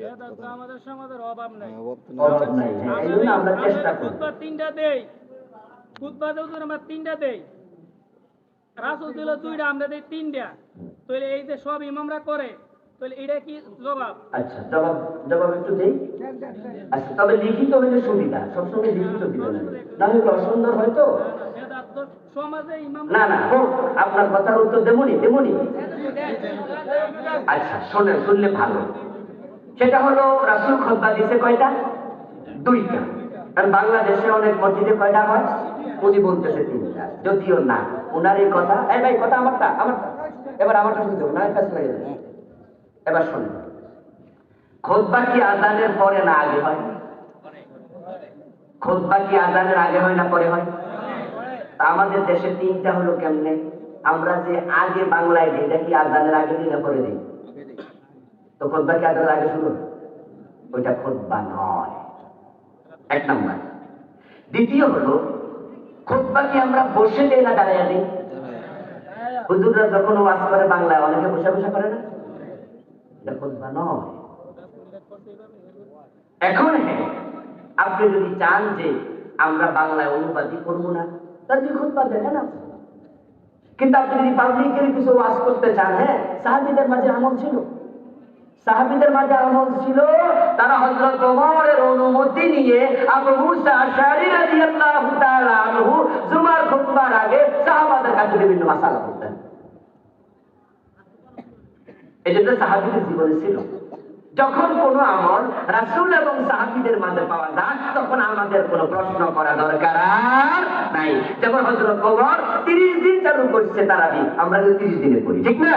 বেদাত তো আমাদের সমাজের অভাব নাই। অভাব নাই। হ্যাঁ, এই জন্য আমরা চেষ্টা করি। তিনটা দেই। খুতবা যেহেতু আমরা তিনটা দেই। রাসুল দিল দুইটা আমরা দেই তিনটা। তাহলে এই যে সব ইমামরা করে তাহলে এটা কি জবাব? আচ্ছা জবাব জবাব একটু দেই। আচ্ছা তবে লিখিত হলে সুবিধা সবসময় লিখিত দিবেন না। না হলে অসুন্দর হয়তো না, না, বেদাত তো না না হোক আপনার কথার উত্তর দেবনি দেবনি আচ্ছা শোনেন শুনলে ভালো। সেটা হলো রাসুল খোদ্া দিছে কয়টা? দুইটা। কারণ বাংলাদেশে অনেক মসজিদে কয়টা হয়? উনি বলতেছে তিনটা। যদিও না ওনার এই কথা এই ভাই, কথা আমারটা আমারটা। এবার আমারটা শুনতে না কাছে লাগে এবার শোনেন। খোদবা কি আজানের পরে না আগে হয়? খোদবা কি আজানের আগে হয় না পরে হয়? আমাদের দেশে তিনটা হলো কেমনে? আমরা যে আগে বাংলায় দিই, এটা কি আজানের আগে দিই না পরে দিই? তো খোদবা কি আজানের আগে শুরু ওইটা খোদবা নয়। এক নাম্বার। দ্বিতীয় হলো, খোদবা কি আমরা বসে দিই না দাঁড়াইয়া দিই হুজুররা যখন ওয়াজ করে বাংলায়, অনেকে বসে বসে করে না? এটা খোদবা নয়। এখন হ্যাঁ আপনি যদি চান যে আমরা বাংলায় অনুবাদই করব না, তাহলে তুই খুব দেন না কিন্তু আপনি যদি পাবলিকের কিছু ওয়াজ করতে চান হ্যাঁ সাহাবিদের মাঝে আমল ছিল। সাহাবিদের মাঝে আমল ছিল, তারা হযরত ওমরের অনুমতি নিয়ে আবু মুসা আশআরী রাদিয়াল্লাহু তাআলা আনহু জুমার খুতবার আগে সাহাবাদের কাছে বিভিন্ন মাসালা করতেন। এই জন্য সাহাবিদের জীবনে ছিল। যখন কোন আমল রাসূল এবং সাহাবীদের মাঝে পাওয়া যায়, তখন আমাদের কোনো প্রশ্ন করা দরকার আর নাই। যেমন হযরত ওমর 30 দিন চালু করছে তারাবি, আমরা কিন্তু 30 দিনে পড়ি, ঠিক না?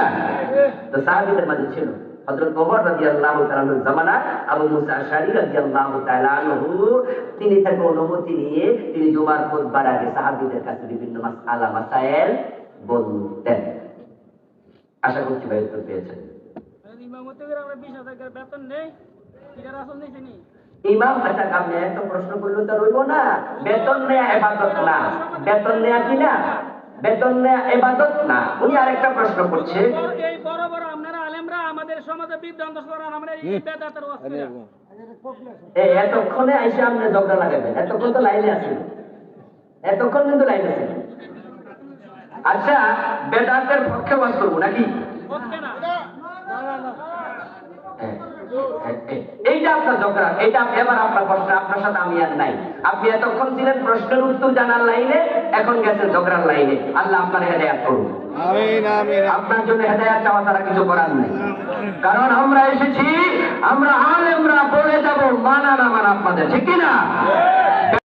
তো সাহাবীদের মাঝে ছিল। তিনি অনুমতি নিয়ে তিনি জুমার আগে কাছে বিভিন্ন মাসায়েল বলতেন। আশা করছি ভাই উত্তর পেয়েছেন। ইমাম আচ্ছা আপনি একটা প্রশ্ন করলে তো রইব না। বেতন নেয়া এবাদত না। বেতন নেয়া কি না? বেতন নেয়া এবাদত না। উনি আরেকটা প্রশ্ন করছে। এই বড় বড় আপনারা আলেমরা আমাদের সমাজে বিদ্যান্ত করান আমরা এই বেদাতের ওয়াজ এই এতক্ষণে আইসে আপনি ঝগড়া লাগাবেন। এতক্ষণ তো লাইনে আছেন। এতক্ষণ কিন্তু লাইনে আছেন। আচ্ছা বেদাতের পক্ষে বাস করব নাকি? হচ্ছে না। এইটা আপনার ঝগড়া এইটা এবার আপনার প্রশ্ন আপনার সাথে আমি আর নাই। আপনি এতক্ষণ ছিলেন প্রশ্নের উত্তর জানার লাইনে এখন গেছেন ঝগড়ার লাইনে। আল্লাহ আপনার হেদায়াত করুন। আমিন আমিন। আপনার জন্য হেদায়াত চাওয়া তারা কিছু করার নেই। কারণ আমরা এসেছি আমরা আলেমরা বলে যাব মানা না মানা আপনাদের ঠিক কি না